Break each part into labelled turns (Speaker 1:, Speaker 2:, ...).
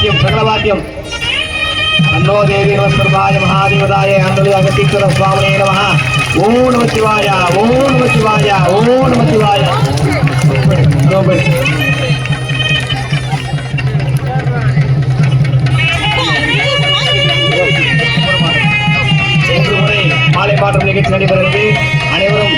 Speaker 1: சகலவாத்தியம் சகலவாத்தியம் அன்னோ தேவி நமஸ்கர்வாய மகாதேவதாய அன்பது அகத்தீஸ்வர சுவாமியே நம ஓம் நம சிவாய ஓம் நம சிவாய ஓம் நம சிவாய. மாலை பாட்டம் நிகழ்ச்சி நடைபெறுகிறது. அனைவரும்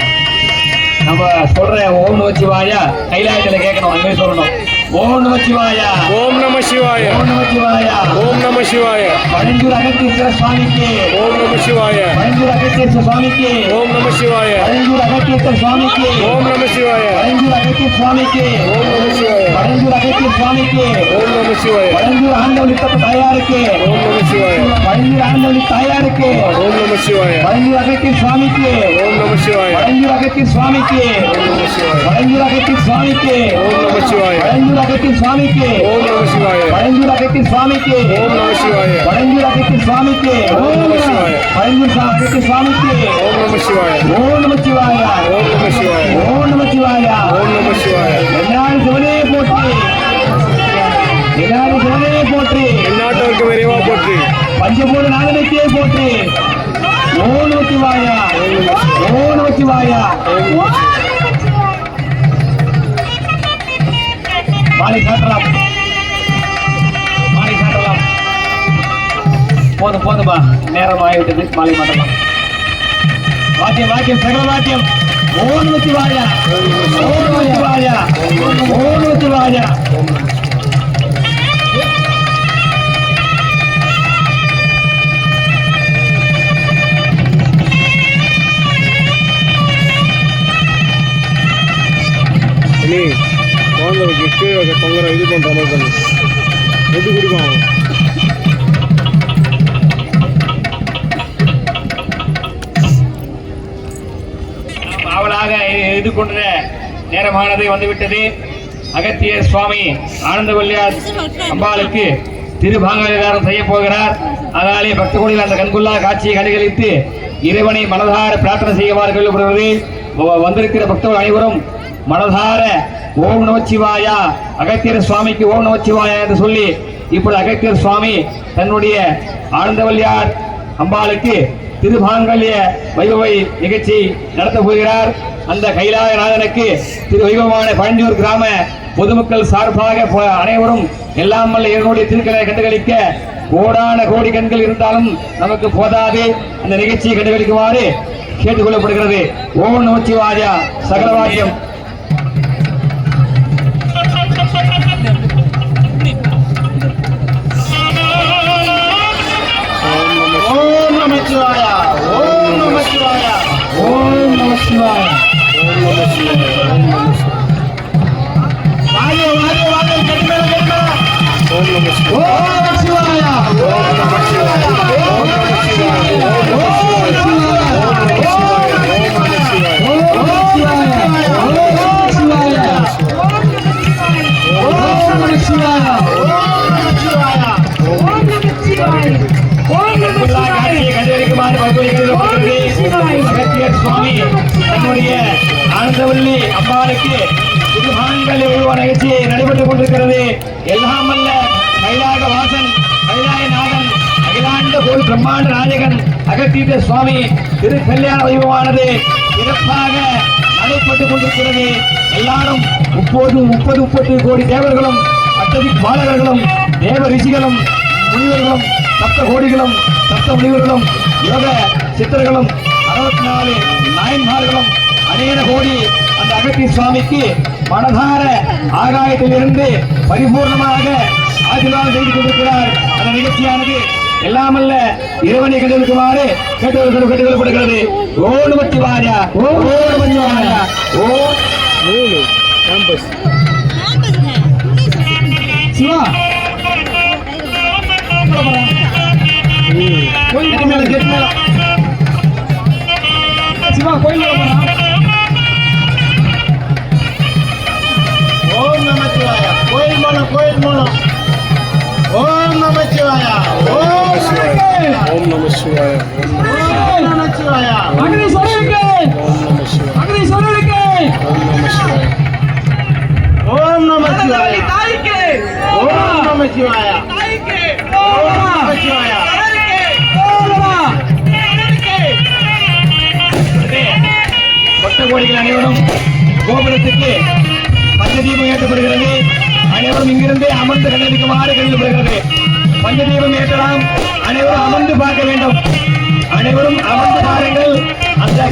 Speaker 1: நம்ம சொல்ற ஓம் நம சிவாய கைலாயத்தில் கேட்கணும் அதுவே சொல்லணும். ஓம் நமச்சிவாய
Speaker 2: ஓம் நம சிவாய
Speaker 1: ஓம் நமச்சிவாய
Speaker 2: ஓம் நம சிவாய
Speaker 1: பழஞ்சூர் அகத்தீஸ்வர சுவாமிக்கு
Speaker 2: ஓம் நம சிவாய
Speaker 1: பழஞ்சூர் அகத்தீஸ்வர சுவாமிக்கு
Speaker 2: ஓம் நம சிவாய
Speaker 1: பழஞ்சூர் அகத்தீஸ்வர சுவாமிக்கு
Speaker 2: ஓம் நம சிவாய
Speaker 1: பழஞ்சூர் அகத்தீஸ்வர சுவாமிக்கு
Speaker 2: ஓம் நம சிவாய
Speaker 1: பழஞ்சூர் அகத்தீஸ்வர சுவாமிக்கு
Speaker 2: ஓம் நம சிவாய
Speaker 1: பழஞ்சூர் ஆண்டவழி தாயாருக்கு
Speaker 2: ஓம் நம சிவாய
Speaker 1: பழஞ்சூர் ஆண்டவழி தாயாருக்கு
Speaker 2: ஓம் நம சிவாய
Speaker 1: பழஞ்சூர் அகத்தீஸ்வர சுவாமிக்கு
Speaker 2: ஓம் நம சிவாய
Speaker 1: பழஞ்சூர் அகத்தீஸ்வர சுவாமிக்கு
Speaker 2: ஓம் நம சிவாய
Speaker 1: பழஞ்சூர் அகத்தீஸ்வர சுவாமிக்கு
Speaker 2: ஓம் நம சிவாய
Speaker 1: பழஞ்சூர் அகத்தீஸ்வர சுவாமிக்கு
Speaker 2: ஓம் நம
Speaker 1: சிவனே போற்றி. எல்லாரும் சிவனே போற்றி.
Speaker 2: எந்நாட்டவருக்கு விரைவா போற்றி.
Speaker 1: பஞ்சபூத நாகனத்தையே போற்றி. ஓம் நம சிவாய ஓம் நம சிவாய மாலை சாட்டலாம் மாலை சாட்டலாம் போதும் போதும்பா. நேரம் ஆகிவிட்டது. மாலை மாட்டலாம் வாக்கியம் வாக்கியம் சகல வாக்கியம் ஓம் சிவாய ஓம் சிவாய ஓம் சிவாய
Speaker 2: நீ குழந்தைக்கு தொங்குற இது பண்ற மாதிரி பண்ணு. எது
Speaker 1: செய்து கொண்ட நேரமானது வந்துவிட்டது. அகத்திய சுவாமி ஆனந்தவல்லியார் அம்பாளுக்கு திருபாங்கலிகாரம் செய்ய போகிறார். அதனாலே பக்த அந்த கண்கொள்ளா காட்சியை கண்டுகளித்து இறைவனை மனதார பிரார்த்தனை செய்யுமாறு கேள்விப்படுகிறது வந்திருக்கிற பக்தர்கள் அனைவரும் மனதார ஓம் நமச்சிவாயா அகத்தியர் சுவாமிக்கு ஓம் நமச்சிவாயா என்று சொல்லி இப்படி அகத்தியர் சுவாமி தன்னுடைய ஆனந்தவல்லியார் அம்பாளுக்கு திருமாங்கல்ய வைபவை நிகழ்ச்சி நடத்த போகிறார். அந்த கைலாயநாதனுக்கு திரு வைபவமான பழஞ்சூர் கிராம பொதுமக்கள் சார்பாக அனைவரும் எல்லாம் வல்ல இறைவனுடைய திருக்கலை கண்டுகளிக்க கோடான கோடி கண்கள் இருந்தாலும் நமக்கு போதாது. அந்த நிகழ்ச்சியை கண்டுகளிக்குமாறு கேட்டுக்கொள்ளப்படுகிறது. ஓம் நோச்சி வாஜா சகலவாக்கியம்
Speaker 2: ஓம் நம
Speaker 1: ஓம் நமச்சிவாயா ஓம் நமச்சிவாயா ஓம் நமச்சிவாயா
Speaker 2: சிவாய
Speaker 1: தன்னுடைய ஆனந்தவல்லி அம்பாளுக்கு திருமாங்கல்ய உருவ நிகழ்ச்சி நடைபெற்றுக் கொண்டிருக்கிறது. எல்லாம் அல்ல கைலாக வாசன் கைலாயநாதன் அகிலாண்ட கோயில் பிரம்மாண்ட நாயகன் அகத்தீத சுவாமி திரு கல்யாண வைபவமானது சிறப்பாக நடைபெற்றுக் கொண்டிருக்கிறது. எல்லாரும் முப்பது முப்பது முப்பது கோடி தேவர்களும் அத்ததி பாலகர்களும் தேவ ரிஷிகளும் முனிவர்களும் சப்த கோடிகளும் சப்த முனிவர்களும் யோக சித்தர்களும் அறுபத்தி நாலு நாயன்மார்களும் அநேக கோடி அந்த அகத்தி சுவாமிக்கு மனதார ஆகாயத்திலிருந்து பரிபூர்ணமாக ஆசீர்வாதம் செய்து கொண்டிருக்கிறார். அந்த நிகழ்ச்சியானது எல்லாமல்ல இறைவனை கண்டிருக்குமாறு கேட்டு கேட்டுக்கொள்ளப்படுகிறது. ஓடு பத்தி வாரியா ஓடு பத்தி வாரியா ஓ
Speaker 2: கேம்பஸ்
Speaker 1: சிவா. கோயில் மேல சிவா கோயில்
Speaker 3: ஓம்
Speaker 2: நம சிவாய. ஓம் நம சிவாய. ஓம் நம சிவாய.
Speaker 1: கோடிகள் அனைவரும் கோபுரத்துக்கு பஞ்சதீபம் ஏற்றப்படுகிறது. அனைவரும் இங்கிருந்து அமர்ந்து கண்டளிக்குமாறு கையில் வருகிறது. பஞ்சதீபம் ஏற்றலாம். அனைவரும் அமர்ந்து பார்க்க வேண்டும். அனைவரும் அமர்ந்து பாருங்கள் அந்த